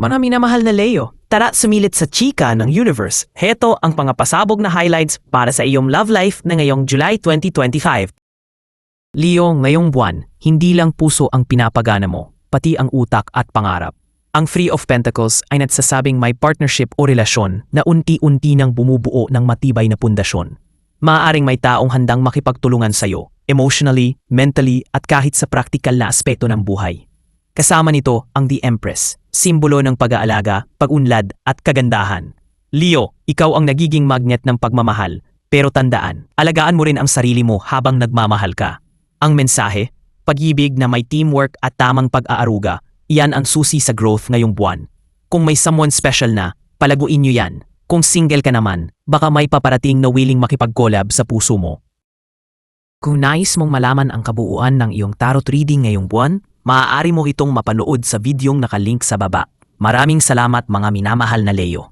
Marami na mahal na Leo. Tara sumilit sa chika ng universe. Heto ang pangapasabog na highlights para sa iyong love life na ngayong July 2025. Leo, ngayong buwan, hindi lang puso ang pinapagana mo, pati ang utak at pangarap. Ang Three of Pentacles ay nagsasabing may partnership o relasyon na unti-unti nang bumubuo ng matibay na pundasyon. Maaaring may taong handang makipagtulungan sa'yo, emotionally, mentally, at kahit sa praktikal na aspeto ng buhay. Kasama nito ang The Empress, simbolo ng pag-aalaga, pag-unlad at kagandahan. Leo, ikaw ang nagiging magnet ng pagmamahal, pero tandaan, alagaan mo rin ang sarili mo habang nagmamahal ka. Ang mensahe, pag-ibig na may teamwork at tamang pag-aaruga, iyan ang susi sa growth ngayong buwan. Kung may someone special na, palaguin nyo yan. Kung single ka naman, baka may paparating na willing makipag-collab sa puso mo. Kung nais mong malaman ang kabuuan ng iyong tarot reading ngayong buwan, maaari mo itong mapanood sa videong nakalink sa baba. Maraming salamat mga minamahal na Leo.